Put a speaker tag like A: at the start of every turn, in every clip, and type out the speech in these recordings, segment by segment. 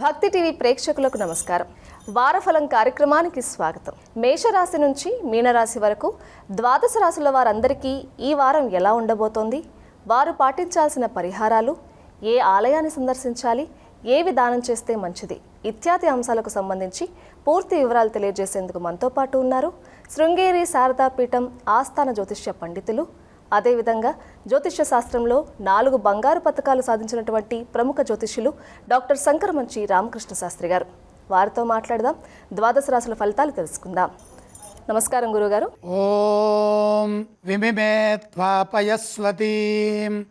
A: భక్తి టీవీ ప్రేక్షకులకు నమస్కారం. వారఫలం కార్యక్రమానికి స్వాగతం. మేషరాశి నుంచి మీనరాశి వరకు ద్వాదశ రాశుల వారందరికీ ఈ వారం ఎలా ఉండబోతోంది? వారు పాటించాల్సిన పరిహారాలు ఏ ఆలయాన్ని సందర్శించాలి ఏ విధానం చేస్తే మంచిది? ఇత్యాది అంశాలకు సంబంధించి పూర్తి వివరాలు తెలియజేసేందుకు మనతో పాటు ఉన్నారు శృంగేరి శారదా పీఠం ఆస్థాన జ్యోతిష్య పండితులు అదేవిధంగా జ్యోతిష్య శాస్త్రంలో నాలుగు బంగారు పథకాలు సాధించినటువంటి ప్రముఖ జ్యోతిష్యులు డాక్టర్ శంకరమంచి రామకృష్ణ శాస్త్రి గారు. వారితో మాట్లాడదాం. ద్వాదశ రాసుల ఫలితాలు తెలుసుకుందాం. నమస్కారం గురుగారు.
B: ఓం విమిమే త్వాపయస్వతీం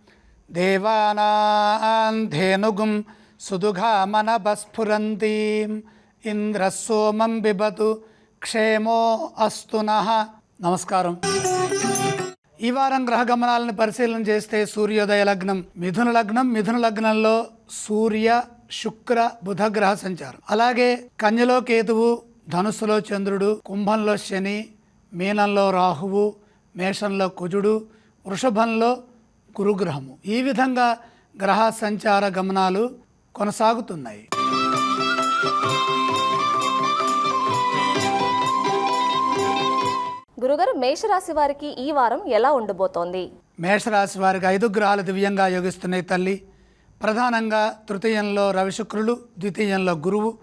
B: దేవానాం ధేనుగుం సుదుఘామనభస్ఫురంతీం. ఇంద్రసోమం బిబతు క్షేమో అస్తునః నమస్కారం. ఈ వారం గ్రహ గమనాలను పరిశీలన చేస్తే సూర్యోదయ లగ్నం మిథున లగ్నం మిథున లగ్నంలో సూర్య శుక్ర బుధ గ్రహ సంచారం. అలాగే కన్యలో కేతువు ధనుస్సులో చంద్రుడు కుంభంలో శని మీనంలో రాహువు మేషంలో కుజుడు వృషభంలో గురుగ్రహము. ఈ విధంగా గ్రహ సంచార గమనాలు కొనసాగుతున్నాయి.
A: గురుగారు మేషరాశి వారికి ఈ వారం ఎలా ఉండబోతోంది?
B: మేషరాశి వారికి ఐదు గ్రహాలు దివ్యంగా యోగిస్తున్నాయి తల్లి. ప్రధానంగా తృతీయంలో రవిశుక్రులు ద్వితీయంలో గురువు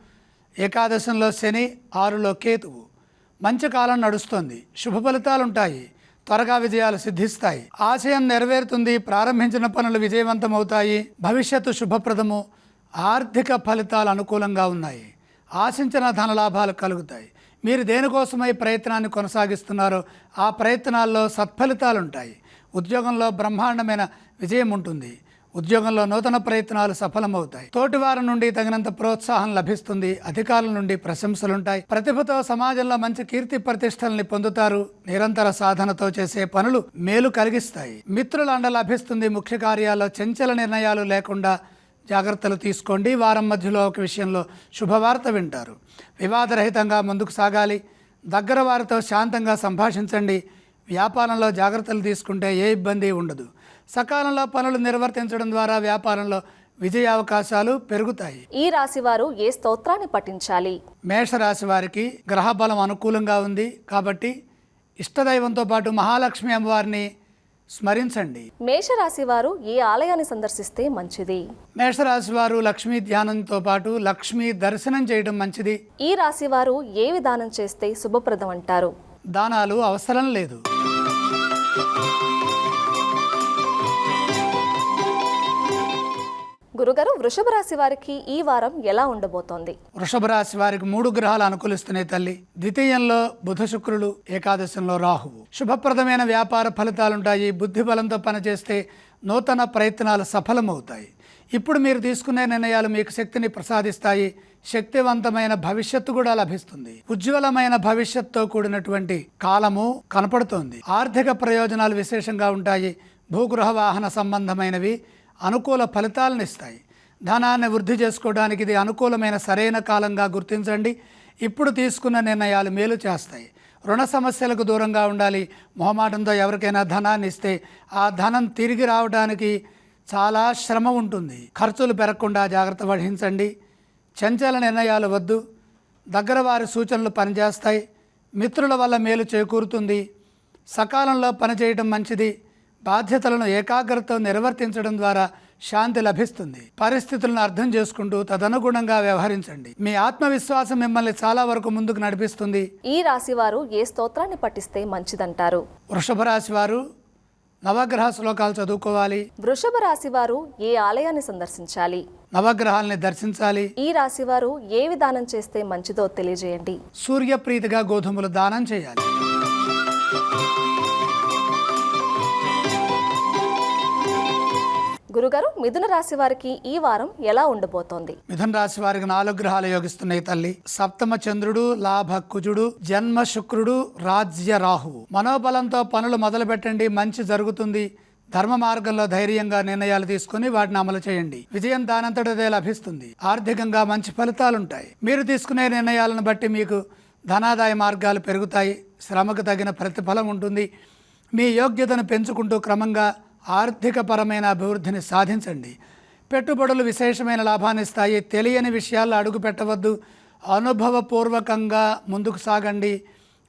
B: ఏకాదశంలో శని ఆరులో కేతువు. మంచి కాలం నడుస్తుంది. శుభ ఫలితాలు ఉంటాయి త్వరగా విజయాలు సిద్ధిస్తాయి. ఆశయం నెరవేరుతుంది. ప్రారంభించిన పనులు విజయవంతమవుతాయి. భవిష్యత్తు శుభప్రదము. ఆర్థిక ఫలితాలు అనుకూలంగా ఉన్నాయి. ఆశించిన ధనలాభాలు కలుగుతాయి. మీరు దేనికోసమై ప్రయత్నాన్ని కొనసాగిస్తున్నారో ఆ ప్రయత్నాల్లో సత్ఫలితాలు ఉంటాయి ఉద్యోగంలో బ్రహ్మాండమైన విజయం ఉంటుంది ఉద్యోగంలో నూతన ప్రయత్నాలు సఫలమవుతాయి. తోటివారి నుండి తగినంత ప్రోత్సాహం లభిస్తుంది. అధికారుల నుండి ప్రశంసలుంటాయి. ప్రతిభతో సమాజంలో మంచి కీర్తి ప్రతిష్టల్ని పొందుతారు. నిరంతర సాధనతో చేసే పనులు మేలు కలిగిస్తాయి. మిత్రుల అండ లభిస్తుంది. ముఖ్య కార్యాల్లో చంచల నిర్ణయాలు లేకుండా జాగ్రత్తలు తీసుకోండి. వారం మధ్యలో ఒక విషయంలో శుభవార్త వింటారు. వివాదరహితంగా ముందుకు సాగాలి. దగ్గర వారితో శాంతంగా సంభాషించండి. వ్యాపారంలో జాగ్రత్తలు తీసుకుంటే ఏ ఇబ్బంది ఉండదు. సకాలంలో పనులు నిర్వర్తించడం ద్వారా వ్యాపారంలో విజయ అవకాశాలు పెరుగుతాయి.
A: ఈ రాశి వారు ఏ స్తోత్రాన్ని పఠించాలి?
B: మేషరాశి వారికి గ్రహ బలం అనుకూలంగా ఉంది కాబట్టి ఇష్టదైవంతో పాటు మహాలక్ష్మి అమ్మవారిని స్మరించండి.
A: మేషరాశి వారు ఏ ఆలయాన్ని సందర్శిస్తే మంచిది?
B: మేషరాశి వారు లక్ష్మీ ధ్యానంతో పాటు లక్ష్మీ దర్శనం చేయడం మంచిది.
A: ఈ రాశి వారు ఏ విధానం చేస్తే శుభప్రదం అంటారు?
B: దానాలు అవసరం లేదు.
A: గురుగారు వృషభ రాశి వారికి ఈ వారం ఎలా ఉండబోతోంది?
B: వృషభ రాశి వారికి మూడు గ్రహాలు అనుకూలిస్తున్నాయి తల్లి. ద్వితీయంలో బుధ శుక్రులు ఏకాదశంలో రాహువు. శుభప్రదమైన వ్యాపార ఫలితాలుంటాయి. బుద్ధి బలంతో పనిచేస్తే నూతన ప్రయత్నాలు సఫలమవుతాయి. ఇప్పుడు మీరు తీసుకునే నిర్ణయాలు మీకు శక్తిని ప్రసాదిస్తాయి. శక్తివంతమైన భవిష్యత్తు కూడా లభిస్తుంది. ఉజ్వలమైన భవిష్యత్తుతో కూడినటువంటి కాలము కనపడుతోంది. ఆర్థిక ప్రయోజనాలు విశేషంగా ఉంటాయి. భూగృహ వాహన సంబంధమైనవి అనుకూల ఫలితాలను ఇస్తాయి. ధనాన్ని వృద్ధి చేసుకోవడానికి ఇది అనుకూలమైన సరైన కాలంగా గుర్తించండి. ఇప్పుడు తీసుకున్న నిర్ణయాలు మేలు చేస్తాయి. రుణ సమస్యలకు దూరంగా ఉండాలి. మొహమాటంతో ఎవరికైనా ధనాన్ని ఇస్తే ఆ ధనం తిరిగి రావడానికి చాలా శ్రమ ఉంటుంది. ఖర్చులు పెరగకుండా జాగ్రత్త వహించండి. చంచల నిర్ణయాలు వద్దు. దగ్గర వారి సూచనలు పనిచేస్తాయి. మిత్రుల వల్ల మేలు చేకూరుతుంది. సకాలంలో పనిచేయడం మంచిది. బాధ్యతలను ఏకాగ్రతతో నిర్వర్తించడం ద్వారా శాంతి లభిస్తుంది. పరిస్థితులను అర్థం చేసుకుంటూ తదనుగుణంగా వ్యవహరించండి. మీ ఆత్మవిశ్వాసం మిమ్మల్ని చాలా వరకు ముందుకు నడిపిస్తుంది.
A: ఈ రాశి వారు ఏ స్తోత్రాన్ని పఠిస్తే మంచిదంటారు?
B: వృషభ రాశి వారు నవగ్రహ శ్లోకాలు చదువుకోవాలి.
A: వృషభ రాశి వారు ఏ ఆలయాన్ని సందర్శించాలి?
B: నవగ్రహాల్ని దర్శించాలి.
A: ఈ రాశి వారు ఏ విధానం చేస్తే మంచిదో తెలియజేయండి.
B: సూర్యప్రీతిగా గోధుమలు దానం చేయాలి.
A: గురుగారు మిథున రాశి వారికి ఈ వారం ఎలా ఉండబోతోంది?
B: మిథున రాశి వారికి నాలుగు గ్రహాలు యోగిస్తున్నాయి తల్లి. సప్తమ చంద్రుడు లాభ కుజుడు జన్మ శుక్రుడు రాజ్య రాహువు. మనోబలంతో పనులు మొదలు పెట్టండి మంచి జరుగుతుంది. ధర్మ మార్గంలో ధైర్యంగా నిర్ణయాలు తీసుకుని వాటిని అమలు చేయండి. విజయం దానంతటదే లభిస్తుంది. ఆర్థికంగా మంచి ఫలితాలుంటాయి. మీరు తీసుకునే నిర్ణయాలను బట్టి మీకు ధనాదాయ మార్గాలు పెరుగుతాయి. శ్రమకు తగిన ప్రతిఫలం ఉంటుంది. మీ యోగ్యతను పెంచుకుంటూ క్రమంగా ఆర్థికపరమైన అభివృద్ధిని సాధించండి. పెట్టుబడులు విశేషమైన లాభాన్ని ఇస్తాయి. తెలియని విషయాల్లో అడుగు పెట్టవద్దు. అనుభవపూర్వకంగా ముందుకు సాగండి.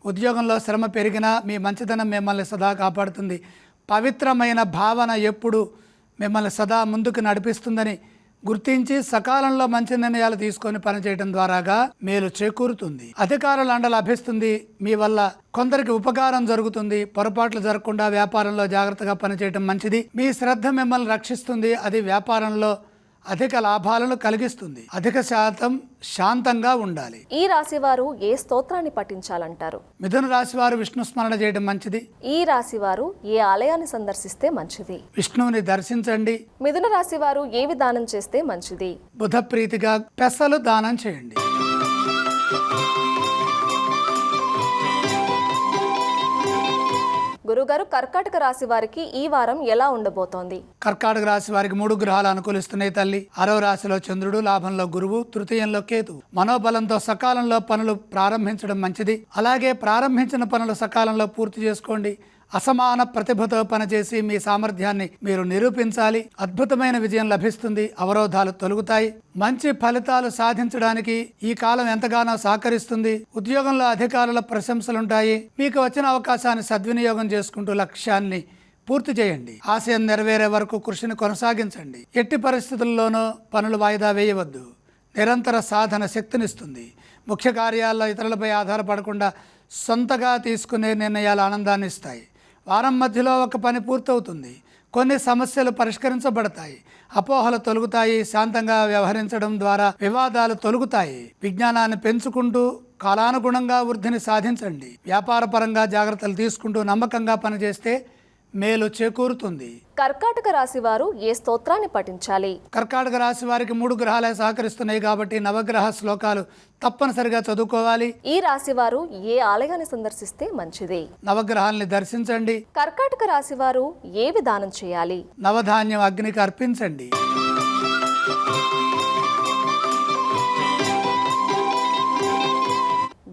B: ఉద్యోగంలో శ్రమ పెరిగినా మీ మంచితనం మిమ్మల్ని సదా కాపాడుతుంది. పవిత్రమైన భావన ఎప్పుడు మిమ్మల్ని సదా ముందుకు నడిపిస్తుందని గుర్తించి సకాలంలో మంచి నిర్ణయాలు తీసుకొని పనిచేయడం ద్వారాగా మేలు చేకూరుతుంది. అధికారుల అండ లభిస్తుంది. మీ వల్ల కొందరికి ఉపకారం జరుగుతుంది. పొరపాట్లు జరగకుండా వ్యాపారంలో జాగ్రత్తగా పనిచేయడం మంచిది. మీ శ్రద్ధ మిమ్మల్ని రక్షిస్తుంది. అది వ్యాపారంలో అధిక లాభాలను కలిగిస్తుంది. అధిక శాతం శాంతంగా ఉండాలి.
A: ఈ రాశి వారు ఏ స్తోత్రాన్ని పఠించాలంటారు?
B: మిథున రాశి వారు విష్ణు స్మరణ చేయడం మంచిది.
A: ఈ రాశి వారు ఏ ఆలయాన్ని సందర్శిస్తే మంచిది?
B: విష్ణువుని దర్శించండి.
A: మిథున రాశి వారు ఏ విధానం చేస్తే మంచిది?
B: బుధ ప్రీతిగా పెసలు దానం చేయండి.
A: గురుగారు కర్కాటక రాశి వారికి ఈ వారం ఎలా ఉండబోతోంది?
B: కర్కాటక రాశి వారికి మూడు గ్రహాలు అనుకూలిస్తున్నాయి తల్లి. ఆరో రాశిలో చంద్రుడు లాభంలో గురువు తృతీయంలో కేతు. మనోబలంతో సకాలంలో పనులు ప్రారంభించడం మంచిది. అలాగే ప్రారంభించిన పనులు సకాలంలో పూర్తి చేసుకోండి. అసమాన ప్రతిభతో పనిచేసి మీ సామర్థ్యాన్ని మీరు నిరూపించాలి. అద్భుతమైన విజయం లభిస్తుంది. అవరోధాలు తొలగుతాయి. మంచి ఫలితాలు సాధించడానికి ఈ కాలం ఎంతగానో సహకరిస్తుంది. ఉద్యోగంలో అధికారుల ప్రశంసలుంటాయి. మీకు వచ్చిన అవకాశాన్ని సద్వినియోగం చేసుకుంటూ లక్ష్యాన్ని పూర్తి చేయండి. ఆశయం నెరవేరే వరకు కృషిని కొనసాగించండి. ఎట్టి పరిస్థితుల్లోనూ పనులు వాయిదా వేయవద్దు. నిరంతర సాధన శక్తినిస్తుంది. ముఖ్య కార్యాల్లో ఇతరులపై ఆధారపడకుండా సొంతగా తీసుకునే నిర్ణయాలు ఆనందాన్ని ఇస్తాయి వారం మధ్యలో ఒక పని పూర్తవుతుంది. కొన్ని సమస్యలు పరిష్కరించబడతాయి. అపోహలు తొలగుతాయి శాంతంగా వ్యవహరించడం ద్వారా వివాదాలు తొలగుతాయి. విజ్ఞానాన్ని పెంచుకుంటూ కాలానుగుణంగా వృద్ధిని సాధించండి. వ్యాపారపరంగా జాగ్రత్తలు తీసుకుంటూ నమ్మకంగా పనిచేస్తే మేలు చేకూరుతుంది.
A: కర్కాటక రాశి వారు ఏ స్తోత్రాన్ని పఠించాలి?
B: కర్కాటక రాశి వారికి మూడు గ్రహాలే సహకరిస్తున్నాయి కాబట్టి నవగ్రహ శ్లోకాలు తప్పనిసరిగా చదువుకోవాలి.
A: ఈ రాశి వారు ఏ ఆలయాన్ని సందర్శిస్తే మంచిది?
B: నవగ్రహాల్ని దర్శించండి.
A: కర్కాటక రాశి వారు ఏ విధానం చేయాలి?
B: నవధాన్యం అగ్నికి అర్పించండి.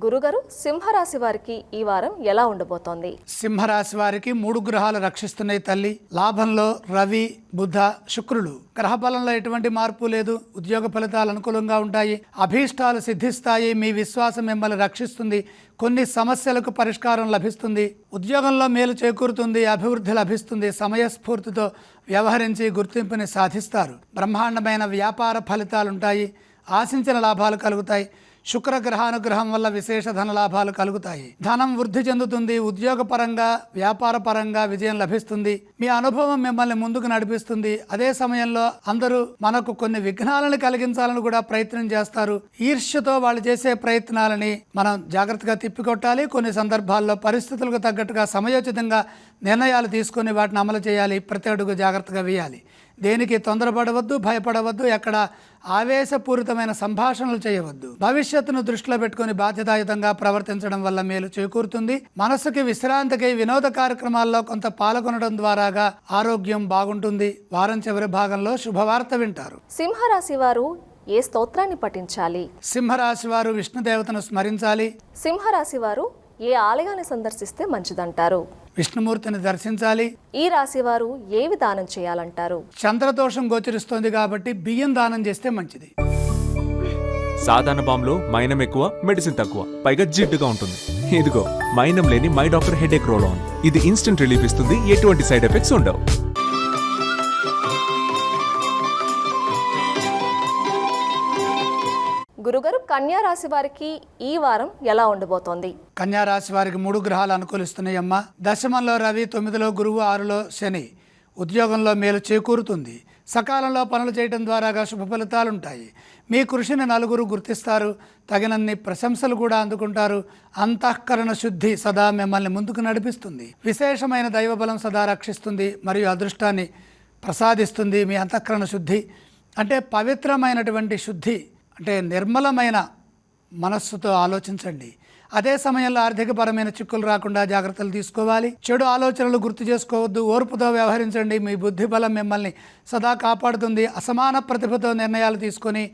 A: గురుగారు సింహరాశి వారికి ఈ వారం ఎలా ఉండబోతోంది?
B: సింహరాశి వారికి మూడు గ్రహాలు రక్షిస్తున్నాయి తల్లి. లాభంలో రవి బుధ శుక్రులు గ్రహ బలంలో ఎటువంటి మార్పు లేదు. ఉద్యోగ ఫలితాలు అనుకూలంగా ఉంటాయి. అభీష్టాలు సిద్ధిస్తాయి. మీ విశ్వాసం మిమ్మల్ని రక్షిస్తుంది. కొన్ని సమస్యలకు పరిష్కారం లభిస్తుంది. ఉద్యోగంలో మేలు చేకూరుతుంది. అభివృద్ధి లభిస్తుంది. సమయస్ఫూర్తితో వ్యవహరించి గుర్తింపుని సాధిస్తారు. బ్రహ్మాండమైన వ్యాపార ఫలితాలుంటాయి. ఆశించిన లాభాలు కలుగుతాయి. శుక్ర గ్రహానుగ్రహం వల్ల విశేష ధన లాభాలు కలుగుతాయి. ధనం వృద్ధి చెందుతుంది ఉద్యోగపరంగా వ్యాపార పరంగా విజయం లభిస్తుంది. మీ అనుభవం మిమ్మల్ని ముందుకు నడిపిస్తుంది. అదే సమయంలో అందరూ మనకు కొన్ని విఘ్నాలను కలిగించాలని కూడా ప్రయత్నం చేస్తారు. ఈర్ష్యతో వాళ్ళు చేసే ప్రయత్నాలని మనం జాగ్రత్తగా తిప్పికొట్టాలి. కొన్ని సందర్భాల్లో పరిస్థితులకు తగ్గట్టుగా సమయోచితంగా నిర్ణయాలు తీసుకొని వాటిని అమలు చేయాలి. ప్రతి అడుగు జాగ్రత్తగా వేయాలి. దేనికి తొందరపడవద్దు భయపడవద్దు ఎక్కడ ఆవేశపూరితమైన సంభాషణలు చేయవద్దు. భవిష్యత్తును దృష్టిలో పెట్టుకుని బాధ్యతాయుతంగా ప్రవర్తించడం వల్ల మేలు చేకూరుతుంది. మనసుకి విశ్రాంతికై వినోద కార్యక్రమాల్లో కొంత పాల్గొనడం ద్వారాగా ఆరోగ్యం బాగుంటుంది. వారం చివరి భాగంలో శుభవార్త వింటారు.
A: సింహరాశి వారు ఏ స్తోత్రాన్ని పఠించాలి?
B: సింహరాశి వారు విష్ణుదేవతను స్మరించాలి.
A: సింహరాశి వారు ఏ ఆలయాన్ని సందర్శిస్తే మంచిదంటారు?
B: విష్ణుమూర్తిని దర్శించాలి.
A: ఈ రాశి వారు ఏ విధానం చేయాలంటారు?
B: చంద్రదోషం గోచరిస్తోంది కాబట్టి బియ్యం దానం చేస్తే మంచిది.
C: సాధారణ బాంబులో మైనం ఎక్కువ మెడిసిన్ తక్కువ. పైగా జిడ్డుగా ఉంటుంది. ఇదిగో మైనం లేని my doctor headache roll on. ఇది ఇన్స్టెంట్ రిలీఫ్ ఇస్తుంది. ఎటువంటి సైడ్ ఎఫెక్ట్స్ ఉండవు.
A: కన్యా రాశి వారికి ఈ వారం ఎలా ఉండబోతోంది?
B: కన్యా రాశి వారికి మూడు గ్రహాలు అనుకూలిస్తున్నాయమ్మ దశమంలో రవి తొమ్మిదిలో గురువు ఆరులో శని. ఉద్యోగంలో మేలు చేకూరుతుంది. సకాలంలో పనులు చేయడం ద్వారాగా శుభ ఫలితాలు ఉంటాయి. మీ కృషిని నలుగురు గుర్తిస్తారు. తగినన్ని ప్రశంసలు కూడా అందుకుంటారు. అంతఃకరణ శుద్ధి సదా మిమ్మల్ని ముందుకు నడిపిస్తుంది. విశేషమైన దైవబలం సదా రక్షిస్తుంది మరియు అదృష్టాన్ని ప్రసాదిస్తుంది మీ అంతఃకరణ శుద్ధి. అంటే పవిత్రమైనటువంటి శుద్ధి అంటే నిర్మలమైన మనస్సుతో ఆలోచించండి. అదే సమయంలో ఆర్థికపరమైన చిక్కులు రాకుండా జాగ్రత్తలు తీసుకోవాలి. చెడు ఆలోచనలు గుర్తు చేసుకోవద్దు. ఓర్పుతో వ్యవహరించండి. మీ బుద్ధి బలం మిమ్మల్ని సదా కాపాడుతుంది. అసమాన ప్రతిభతో నిర్ణయాలు తీసుకొని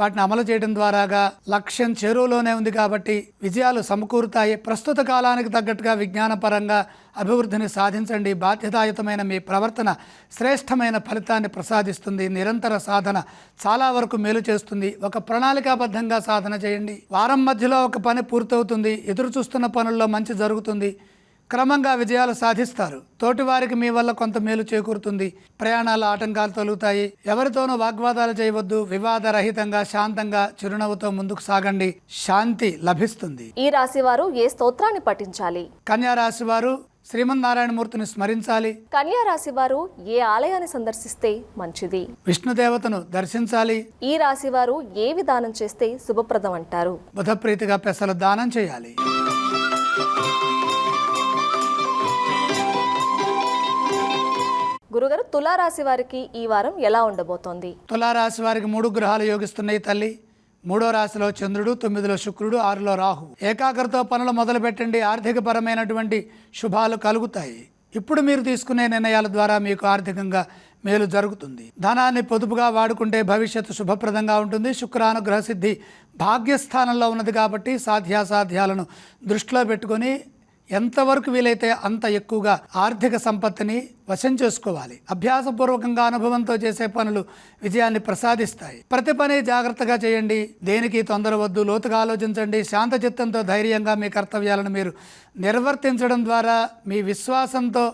B: వాటిని అమలు చేయడం ద్వారాగా లక్ష్యం చెరువులోనే ఉంది కాబట్టి విజయాలు సమకూరుతాయి. ప్రస్తుత కాలానికి తగ్గట్టుగా విజ్ఞానపరంగా అభివృద్ధిని సాధించండి. బాధ్యతాయుతమైన మీ ప్రవర్తన శ్రేష్టమైన ఫలితాన్ని ప్రసాదిస్తుంది. నిరంతర సాధన చాలా వరకు మేలు చేస్తుంది. ఒక ప్రణాళికాబద్ధంగా సాధన చేయండి. వారం మధ్యలో ఒక పని పూర్తవుతుంది. ఎదురు చూస్తున్న పనుల్లో మంచి జరుగుతుంది. క్రమంగా విజయాలు సాధిస్తారు. తోటివారికి మీ వల్ల కొంత మేలు చేకూరుతుంది. ప్రయాణాల ఆటంకాలు తొలుగుతాయి. ఎవరితోనూ వాగ్వాదాలు చేయవద్దు. వివాదరహితంగా శాంతంగా చిరునవ్వుతో ముందుకు సాగండి. శాంతి లభిస్తుంది.
A: ఈ రాశి వారు ఏ స్తోత్రాన్ని పఠించాలి?
B: కన్యా రాశి వారు శ్రీమన్నారాయణమూర్తిని స్మరించాలి.
A: కన్యా రాశి వారు ఏ ఆలయాన్ని సందర్శిస్తే మంచిది?
B: విష్ణుదేవతను దర్శించాలి.
A: ఈ రాశి వారు ఏ విధానం చేస్తే శుభప్రదం అంటారు?
B: బుధప్రీతిగా పెసలు దానం చేయాలి.
A: గురుగారు తులారాశి వారికి ఈ వారం ఎలా ఉండబోతోంది?
B: తులారాశి వారికి మూడు గ్రహాలు యోగిస్తున్నాయి తల్లి. మూడో రాశిలో చంద్రుడు తొమ్మిదిలో శుక్రుడు ఆరులో రాహు. ఏకాగ్రత పనులు మొదలు పెట్టండి ఆర్థిక పరమైనటువంటి శుభాలు కలుగుతాయి. ఇప్పుడు మీరు తీసుకునే నిర్ణయాల ద్వారా మీకు ఆర్థికంగా మేలు జరుగుతుంది. ధనాన్ని పొదుపుగా వాడుకుంటే భవిష్యత్తు శుభప్రదంగా ఉంటుంది. శుక్రానుగ్రహ సిద్ధి భాగ్యస్థానంలో ఉన్నది కాబట్టి సాధ్యాసాధ్యాలను దృష్టిలో పెట్టుకొని ఎంతవరకు వీలైతే అంత ఎక్కువగా ఆర్థిక సంపత్తిని వశం చేసుకోవాలి. అభ్యాసపూర్వకంగా అనుభవంతో చేసే పనులు విజయాన్ని ప్రసాదిస్తాయి. ప్రతి పని జాగ్రత్తగా చేయండి. దేనికి తొందర వద్దు లోతుగా ఆలోచించండి. శాంత చిత్తంతో ధైర్యంగా మీ కర్తవ్యాలను మీరు నిర్వర్తించడం ద్వారా మీ విశ్వాసంతో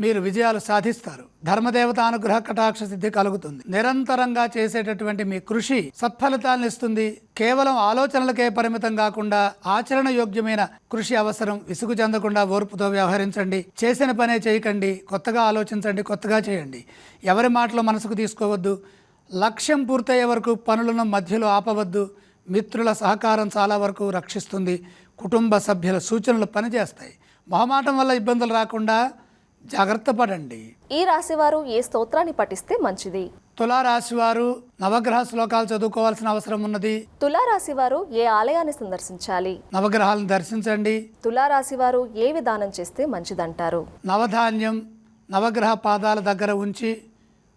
B: మీరు విజయాలు సాధిస్తారు. ధర్మదేవత అనుగ్రహ కటాక్ష సిద్ధి కలుగుతుంది. నిరంతరంగా చేసేటటువంటి మీ కృషి సత్ఫలితాలను ఇస్తుంది. కేవలం ఆలోచనలకే పరిమితం కాకుండా ఆచరణ యోగ్యమైన కృషి అవసరం విసుగు చెందకుండా ఓర్పుతో వ్యవహరించండి. చేసిన పనే చేయకండి. కొత్తగా ఆలోచించండి. కొత్తగా చేయండి. ఎవరి మాటలు మనసుకు తీసుకోవద్దు. లక్ష్యం పూర్తయ్యే వరకు పనులను మధ్యలో ఆపవద్దు. మిత్రుల సహకారం చాలా వరకు రక్షిస్తుంది. కుటుంబ సభ్యుల సూచనలు పనిచేస్తాయి. మొహమాటం వల్ల ఇబ్బందులు రాకుండా జాగ్రత్త పడండి.
A: ఈ రాశి వారు ఏ స్తోత్రాన్ని పఠిస్తే మంచిది?
B: తులారాశి వారు నవగ్రహ శ్లోకాలు చదువుకోవాల్సిన అవసరం ఉన్నది.
A: తులారాశి వారు ఏ ఆలయాన్ని సందర్శించాలి?
B: నవగ్రహాలను దర్శించండి.
A: తులారాశి వారు ఏ విధానం చేస్తే మంచిదంటారు?
B: నవధాన్యం నవగ్రహ పాదాల దగ్గర ఉంచి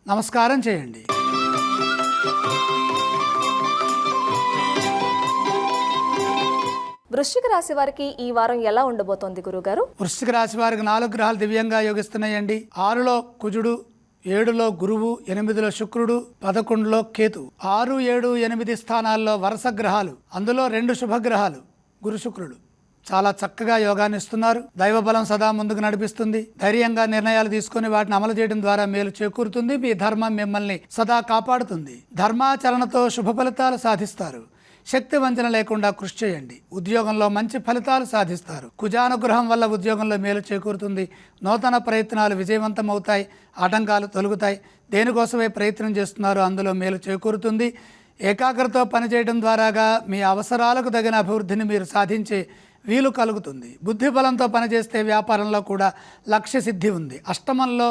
B: నమస్కారం చేయండి.
A: వృశ్చిక రాశి వారికి ఈ వారం ఎలా ఉండబోతోంది గురుగారు?
B: వృశ్చిక రాశి వారికి నాలుగు గ్రహాలు దివ్యంగా యోగిస్తున్నాయండి. ఆరులో కుజుడు ఏడులో గురువు ఎనిమిదిలో శుక్రుడు పదకొండులో కేతు. ఆరు ఏడు ఎనిమిది స్థానాల్లో వరుస గ్రహాలు. అందులో రెండు శుభగ్రహాలు గురు శుక్రుడు. చాలా చక్కగా యోగాన్ని ఇస్తున్నారు. దైవబలం సదా ముందుకు నడిపిస్తుంది. ధైర్యంగా నిర్ణయాలు తీసుకొని వాటిని అమలు చేయడం ద్వారా మేలు చేకూరుతుంది. మీ ధర్మం మిమ్మల్ని సదా కాపాడుతుంది. ధర్మాచరణతో శుభ ఫలితాలు సాధిస్తారు. శక్తి వంచన లేకుండా కృషి చేయండి. ఉద్యోగంలో మంచి ఫలితాలు సాధిస్తారు. కుజానుగ్రహం వల్ల ఉద్యోగంలో మేలు చేకూరుతుంది. నూతన ప్రయత్నాలు విజయవంతం అవుతాయి ఆటంకాలు తొలుగుతాయి. దేనికోసమే ప్రయత్నం చేస్తున్నారు అందులో మేలు చేకూరుతుంది. ఏకాగ్రతో పనిచేయడం ద్వారాగా మీ అవసరాలకు తగిన అభివృద్ధిని మీరు సాధించే వీలు కలుగుతుంది. బుద్ధి బలంతో పనిచేస్తే వ్యాపారంలో కూడా లక్ష్య సిద్ధి ఉంది. అష్టమంలో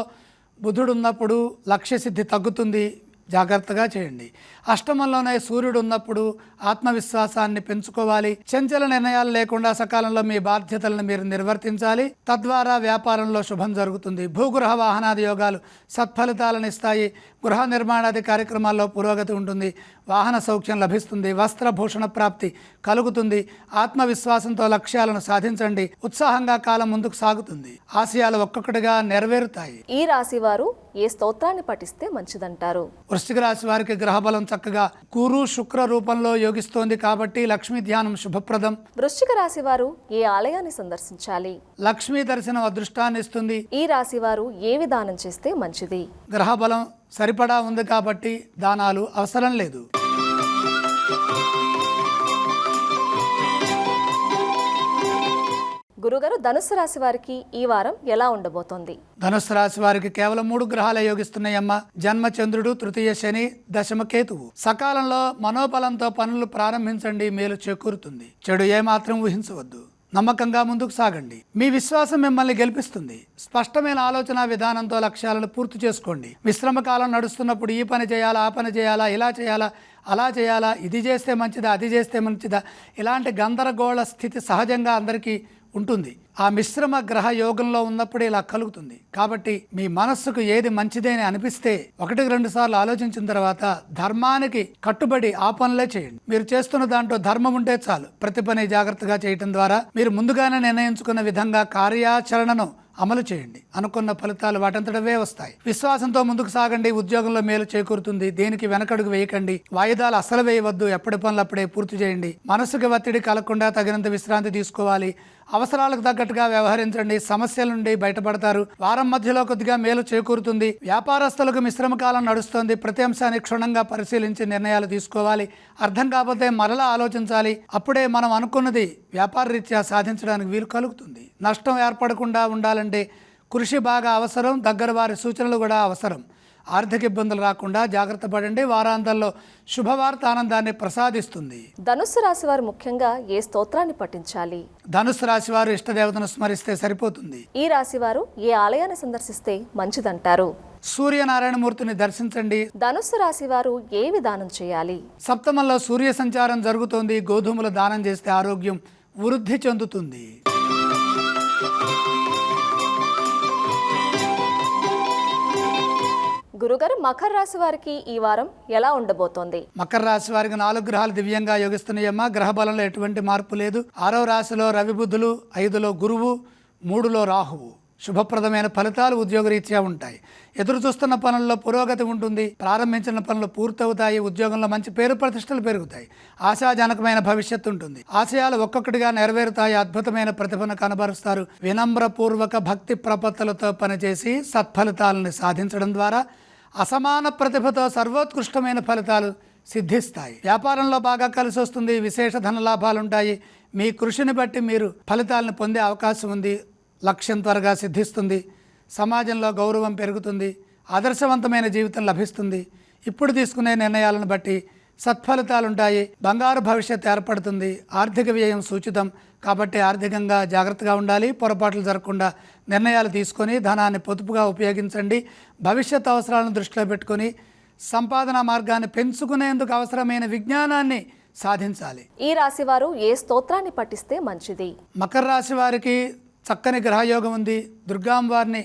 B: బుధుడు ఉన్నప్పుడు లక్ష్య సిద్ధి తగ్గుతుంది. జాగ్రత్తగా చేయండి. అష్టమంలోనే సూర్యుడు ఉన్నప్పుడు ఆత్మవిశ్వాసాన్ని పెంచుకోవాలి. చంచల నిర్ణయాలు లేకుండా సకాలంలో మీ బాధ్యతలను మీరు నిర్వర్తించాలి. తద్వారా వ్యాపారంలో శుభం జరుగుతుంది. భూగృహ వాహనాది యోగాలు సత్ఫలితాలను ఇస్తాయి. గృహ నిర్మాణాది కార్యక్రమాల్లో పురోగతి ఉంటుంది. వాహన సౌఖ్యం లభిస్తుంది వస్త్రభూషణ ప్రాప్తి కలుగుతుంది. ఆత్మవిశ్వాసంతో లక్ష్యాలను సాధించండి. ఉత్సాహంగా కాలం ముందుకు సాగుతుంది. ఆశయాలు ఒక్కొక్కటిగా నెరవేరుతాయి.
A: ఈ రాశి వారు ఏ స్తోత్రాన్ని పఠిస్తే మంచిదంటారు?
B: వృశ్చిక రాశి వారికి గ్రహబలం చక్కగా గురు శుక్ర రూపంలో యోగిస్తోంది కాబట్టి లక్ష్మీ ధ్యానం శుభప్రదం.
A: వృశ్చిక రాశి వారు ఏ ఆలయాన్ని సందర్శించాలి?
B: లక్ష్మీ దర్శనం అదృష్టాన్ని ఇస్తుంది
A: ఈ రాశి వారు ఏ విధానం చేస్తే మంచిది?
B: గ్రహబలం సరిపడా ఉంది కాబట్టి దానాలు అవసరం లేదు.
A: గురుగారు ధనుస్సు రాశి వారికి ఈ వారం ఎలా ఉండబోతోంది?
B: ధనుస్సు రాశి వారికి కేవలం మూడు గ్రహాలే యోగిస్తున్నాయమ్మ. జన్మ చంద్రుడు తృతీయ శని దశమ కేతువు. సకాలంలో మనోబలంతో పనులు ప్రారంభించండి మేలు చేకూరుతుంది. చెడు ఏమాత్రం ఊహించవద్దు. నమ్మకంగా ముందుకు సాగండి. మీ విశ్వాసం మిమ్మల్ని గెలిపిస్తుంది. స్పష్టమైన ఆలోచన విధానంతో లక్ష్యాలను పూర్తి చేసుకోండి. విశ్రమకాలం నడుస్తున్నప్పుడు ఈ పని చేయాలా ఆ పని చేయాలా ఇలా చేయాలా అలా చేయాలా ఇది చేస్తే మంచిదా అది చేస్తే మంచిదా? ఇలాంటి గందరగోళ స్థితి సహజంగా అందరికీ ఉంటుంది. ఆ మిశ్రమ గ్రహ యోగంలో ఉన్నప్పుడే ఇలా కలుగుతుంది. కాబట్టి మీ మనస్సుకు ఏది మంచిదని అనిపిస్తే ఒకటికి రెండు సార్లు ఆలోచించిన తర్వాత ధర్మానికి కట్టుబడి ఆ పనులే చేయండి. మీరు చేస్తున్న దాంట్లో ధర్మం ఉంటే చాలు. ప్రతి పని జాగ్రత్తగా చేయటం ద్వారా మీరు ముందుగానే నిర్ణయించుకున్న విధంగా కార్యాచరణను అమలు చేయండి. అనుకున్న ఫలితాలు వాటంతటవే వస్తాయి. విశ్వాసంతో ముందుకు సాగండి. ఉద్యోగంలో మేలు చేకూరుతుంది. దేనికి వెనకడుగు వేయకండి. వాయిదాలు అసలు వేయవద్దు. ఎప్పటి పనులు అప్పుడే పూర్తి చేయండి. మనసుకి ఒత్తిడి కలగకుండా తగినంత విశ్రాంతి తీసుకోవాలి. అవసరాలకు తగ్గట్టుగా వ్యవహరించండి సమస్యల నుండి బయటపడతారు. వారం మధ్యలో కొద్దిగా మేలు చేకూరుతుంది. వ్యాపారస్తులకు మిశ్రమ కాలం నడుస్తోంది. ప్రతి అంశాన్ని క్షుణ్ణంగా పరిశీలించి నిర్ణయాలు తీసుకోవాలి. అర్థం కాకపోతే మరలా ఆలోచించాలి. అప్పుడే మనం అనుకున్నది వ్యాపార రీత్యా సాధించడానికి వీలు కలుగుతుంది. నష్టం ఏర్పడకుండా ఉండాలంటే కృషి బాగా అవసరం. దగ్గర వారి సూచనలు కూడా అవసరం. ఆర్థిక ఇబ్బందులు రాకుండా జాగ్రత్త పడండి. వారాంతంలో శుభవార్త ఆనందాన్ని ప్రసాదిస్తుంది.
A: ధనుస్సు రాశి వారు ముఖ్యంగా ఏ స్తోత్రాన్ని పఠించాలి?
B: ధనుస్సు రాశి వారు ఇష్టదేవతను స్మరిస్తే సరిపోతుంది.
A: ఈ రాశి వారు ఏ ఆలయాన్ని సందర్శిస్తే మంచిదంటారు?
B: సూర్యనారాయణమూర్తిని దర్శించండి.
A: ధనుస్సు రాశి వారు ఏ విధానం చేయాలి?
B: సప్తమంలో సూర్య సంచారం జరుగుతోంది. గోధుమలు దానం చేస్తే ఆరోగ్యం వృద్ధి చెందుతుంది.
A: గురుగారు మకర రాశి వారికి ఈ వారం ఎలా ఉండబోతోంది?
B: మకర రాశి వారికి నాలుగు గ్రహాలు దివ్యంగా యోగిస్తున్నాయమ్మా. గ్రహ బలంలో ఎటువంటి మార్పు లేదు. ఆరో రాశిలో రవి బుద్ధులు ఐదులో గురువు మూడులో రాహువు. శుభప్రదమైన ఫలితాలు ఉద్యోగరీత్యా ఉంటాయి. ఎదురు చూస్తున్న పనుల్లో పురోగతి ఉంటుంది. ప్రారంభించిన పనులు పూర్తవుతాయి. ఉద్యోగంలో మంచి పేరు ప్రతిష్టలు పెరుగుతాయి. ఆశాజనకమైన భవిష్యత్తు ఉంటుంది. ఆశయాలు ఒక్కొక్కటిగా నెరవేరుతాయి. అద్భుతమైన ప్రతిభను కనబరుస్తారు. వినమ్రపూర్వక భక్తి ప్రపత్తులతో పనిచేసి సత్ఫలితాలను సాధించడం ద్వారా అసమాన ప్రతిభతో సర్వోత్కృష్టమైన ఫలితాలు సిద్ధిస్తాయి. వ్యాపారంలో బాగా కలిసి వస్తుంది విశేష ధన లాభాలుంటాయి. మీ కృషిని బట్టి మీరు ఫలితాలను పొందే అవకాశం ఉంది లక్ష్యం త్వరగా సిద్ధిస్తుంది. సమాజంలో గౌరవం పెరుగుతుంది ఆదర్శవంతమైన జీవితం లభిస్తుంది. ఇప్పుడు తీసుకునే నిర్ణయాలను బట్టి సత్ఫలితాలు ఉంటాయి బంగారు భవిష్యత్తు ఏర్పడుతుంది. ఆర్థిక వ్యయం సూచితం. కాబట్టి ఆర్థికంగా జాగ్రత్తగా ఉండాలి. పొరపాట్లు జరగకుండా నిర్ణయాలు తీసుకొని ధనాన్ని పొదుపుగా ఉపయోగించండి. భవిష్యత్ అవసరాలను దృష్టిలో పెట్టుకొని సంపాదన మార్గాన్ని పెంచుకునేందుకు అవసరమైన విజ్ఞానాన్ని సాధించాలి.
A: ఈ రాశి వారు ఏ స్తోత్రాన్ని పఠిస్తే మంచిది?
B: మకర రాశి వారికి చక్కని గ్రహయోగం ఉంది. దుర్గాంవారిని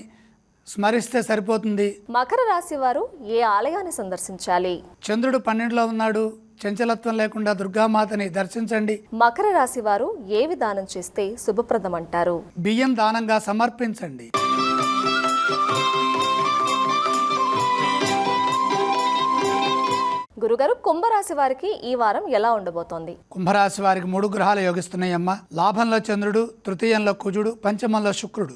B: స్మరిస్తే సరిపోతుంది.
A: మకర రాశి వారు ఏ ఆలయాన్ని సందర్శించాలి?
B: చంద్రుడు పన్నెండులో ఉన్నాడు. చంచలత్వం లేకుండా దుర్గామాతని దర్శించండి.
A: మకర రాశి వారు ఏ విధానం చేస్తే శుభప్రదం అంటారు
B: బియ్యం దానంగా సమర్పించండి.
A: గురుగారు కుంభరాశి వారికి ఈ వారం ఎలా ఉండబోతోంది?
B: కుంభరాశి వారికి మూడు గ్రహాలు యోగిస్తున్నాయమ్మ. లాభంలో చంద్రుడు తృతీయంలో కుజుడు పంచమంలో శుక్రుడు.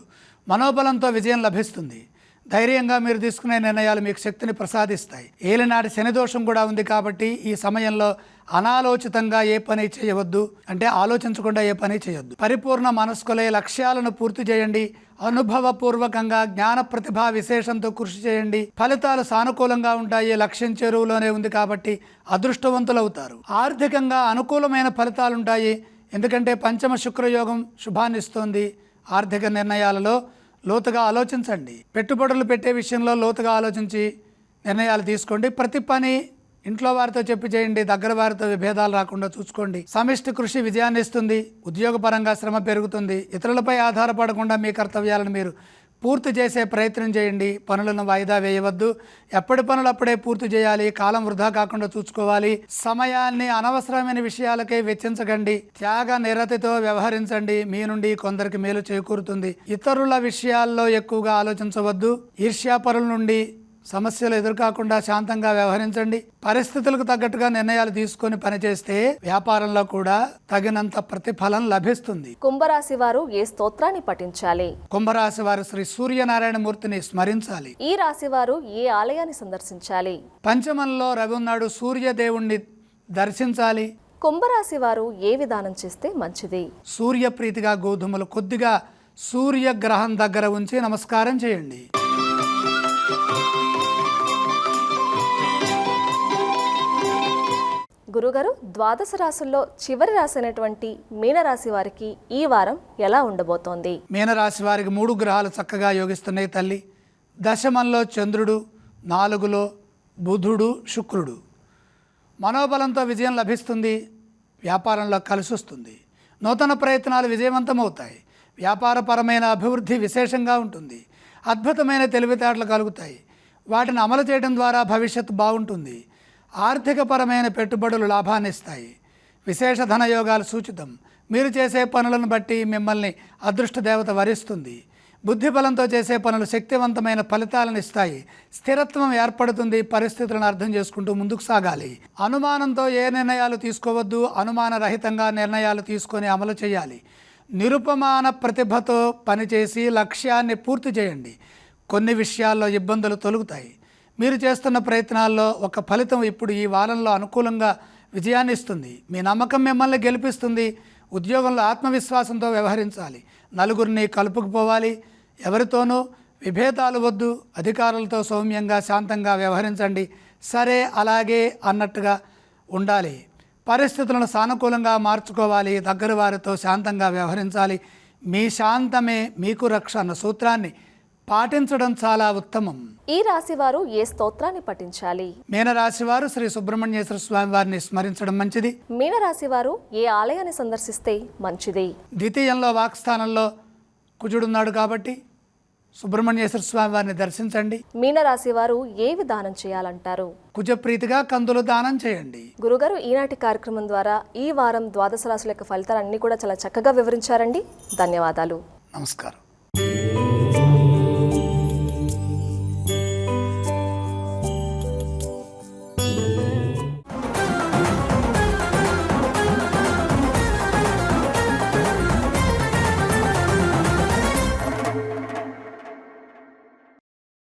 B: మనోబలంతో విజయం లభిస్తుంది. ధైర్యంగా మీరు తీసుకునే నిర్ణయాలు మీకు శక్తిని ప్రసాదిస్తాయి. ఏలినాటి శని దోషం కూడా ఉంది కాబట్టి ఈ సమయంలో అనాలోచితంగా ఏ పని చేయవద్దు. అంటే ఆలోచించకుండా ఏ పని చేయొద్దు. పరిపూర్ణ మనస్కులే లక్ష్యాలను పూర్తి చేయండి. అనుభవపూర్వకంగా జ్ఞాన ప్రతిభ విశేషంతో కృషి చేయండి. ఫలితాలు సానుకూలంగా ఉంటాయి. లక్ష్యం చెరువులోనే ఉంది కాబట్టి అదృష్టవంతులవుతారు. ఆర్థికంగా అనుకూలమైన ఫలితాలు ఉంటాయి ఎందుకంటే పంచమ శుక్రయోగం శుభాన్నిస్తోంది. ఆర్థిక నిర్ణయాలలో లోతుగా ఆలోచించండి. పెట్టుబడులు పెట్టే విషయంలో లోతుగా ఆలోచించి నిర్ణయాలు తీసుకోండి. ప్రతి పని ఇంట్లో వారితో చెప్పి చేయండి దగ్గర వారితో విభేదాలు రాకుండా చూసుకోండి. సమిష్టి కృషి విజయాన్ని ఇస్తుంది ఉద్యోగపరంగా శ్రమ పెరుగుతుంది ఇతరులపై ఆధారపడకుండా మీ కర్తవ్యాలను మీరు పూర్తి చేసే ప్రయత్నం చేయండి. పనులను వాయిదా వేయవద్దు. ఎప్పటి పనులు అప్పుడే పూర్తి చేయాలి. కాలం వృధా కాకుండా చూసుకోవాలి. సమయాన్ని అనవసరమైన విషయాలకే వెచ్చించకండి. త్యాగ నిరతితో వ్యవహరించండి. మీ నుండి కొందరికి మేలు చేకూరుతుంది. ఇతరుల విషయాల్లో ఎక్కువగా ఆలోచించవద్దు. ఈర్ష్యాపరుల నుండి సమస్యలు ఎదురుకాకుండా శాంతంగా వ్యవహరించండి. పరిస్థితులకు తగ్గట్టుగా నిర్ణయాలు తీసుకొని పనిచేస్తే వ్యాపారంలో కూడా తగినంత ప్రతిఫలం లభిస్తుంది.
A: కుంభరాశి వారు ఏ స్తోత్రాన్ని పఠించాలి?
B: కుంభరాశి వారు శ్రీ సూర్యనారాయణ మూర్తిని స్మరించాలి.
A: ఈ రాశి వారు ఏ ఆలయాన్ని సందర్శించాలి?
B: పంచమంలో రవి ఉన్నాడు సూర్యదేవుణ్ణి దర్శించాలి.
A: కుంభరాశి వారు ఏ విధానం చేస్తే మంచిది?
B: సూర్యప్రీతిగా గోధుమలు కొద్దిగా సూర్యగ్రహం దగ్గర ఉంచి నమస్కారం చేయండి.
A: గురుగారు ద్వాదశ రాశుల్లో చివరి రాశి అయినటువంటి మీనరాశి వారికి ఈ వారం ఎలా ఉండబోతోంది?
B: మీనరాశి వారికి మూడు గ్రహాలు చక్కగా యోగిస్తున్నాయి తల్లి. దశమంలో చంద్రుడు నాలుగులో బుధుడు శుక్రుడు. మనోబలంతో విజయం లభిస్తుంది వ్యాపారంలో కలిసి వస్తుంది. నూతన ప్రయత్నాలు విజయవంతమవుతాయి. వ్యాపారపరమైన అభివృద్ధి విశేషంగా ఉంటుంది. అద్భుతమైన తెలివితేటలు కలుగుతాయి. వాటిని అమలు చేయడం ద్వారా భవిష్యత్తు బాగుంటుంది. ఆర్థికపరమైన పెట్టుబడులు లాభాన్ని ఇస్తాయి విశేష ధన యోగాలు సూచితం. మీరు చేసే పనులను బట్టి మిమ్మల్ని అదృష్ట దేవత వరిస్తుంది. బుద్ధిబలంతో చేసే పనులు శక్తివంతమైన ఫలితాలను ఇస్తాయి స్థిరత్వం ఏర్పడుతుంది పరిస్థితులను అర్థం చేసుకుంటూ ముందుకు సాగాలి. అనుమానంతో ఏ నిర్ణయాలు తీసుకోవద్దు అనుమాన రహితంగా నిర్ణయాలు తీసుకొని అమలు చేయాలి. నిరుపమాన ప్రతిభతో పనిచేసి లక్ష్యాన్ని పూర్తి చేయండి. కొన్ని విషయాల్లో ఇబ్బందులు తొలుగుతాయి. మీరు చేస్తున్న ప్రయత్నాల్లో ఒక ఫలితం ఇప్పుడు ఈ వారంలో అనుకూలంగా విజయాన్ని ఇస్తుంది. మీ నమ్మకం మిమ్మల్ని గెలిపిస్తుంది. ఉద్యోగంలో ఆత్మవిశ్వాసంతో వ్యవహరించాలి. నలుగురిని కలుపుకుపోవాలి ఎవరితోనూ విభేదాలు వద్దు. అధికారులతో సౌమ్యంగా శాంతంగా వ్యవహరించండి. సరే అలాగే అన్నట్టుగా ఉండాలి. పరిస్థితులను సానుకూలంగా మార్చుకోవాలి. దగ్గర వారితో శాంతంగా వ్యవహరించాలి. మీ శాంతమే మీకు రక్ష అన్న సూత్రాన్ని పాటించడం చాలా ఉత్తమం.
A: ఈ రాశి వారు ఏ స్తోత్రాన్ని పఠించాలి?
B: మీనరాశి వారు శ్రీ సుబ్రహ్మణ్యేశ్వర స్వామి వారిని స్మరించడం మంచిది.
A: మీనరాశి వారు ఏ ఆలయాన్ని సందర్శిస్తే మంచిది?
B: ద్వితీయంలో వాక్స్థానంలో కుజుడున్నాడు కాబట్టి సుబ్రహ్మణ్యేశ్వర స్వామి వారిని దర్శించండి.
A: మీనరాశి వారు ఏవి దానం చేయాలంటారు?
B: కుజప్రీతిగా కందులు దానం చేయండి.
A: గురుగారు ఈనాటి కార్యక్రమం ద్వారా ఈ వారం ద్వాదశ రాశుల యొక్క ఫలితాలన్నీ కూడా చాలా చక్కగా వివరించారండి. ధన్యవాదాలు.
B: నమస్కారం.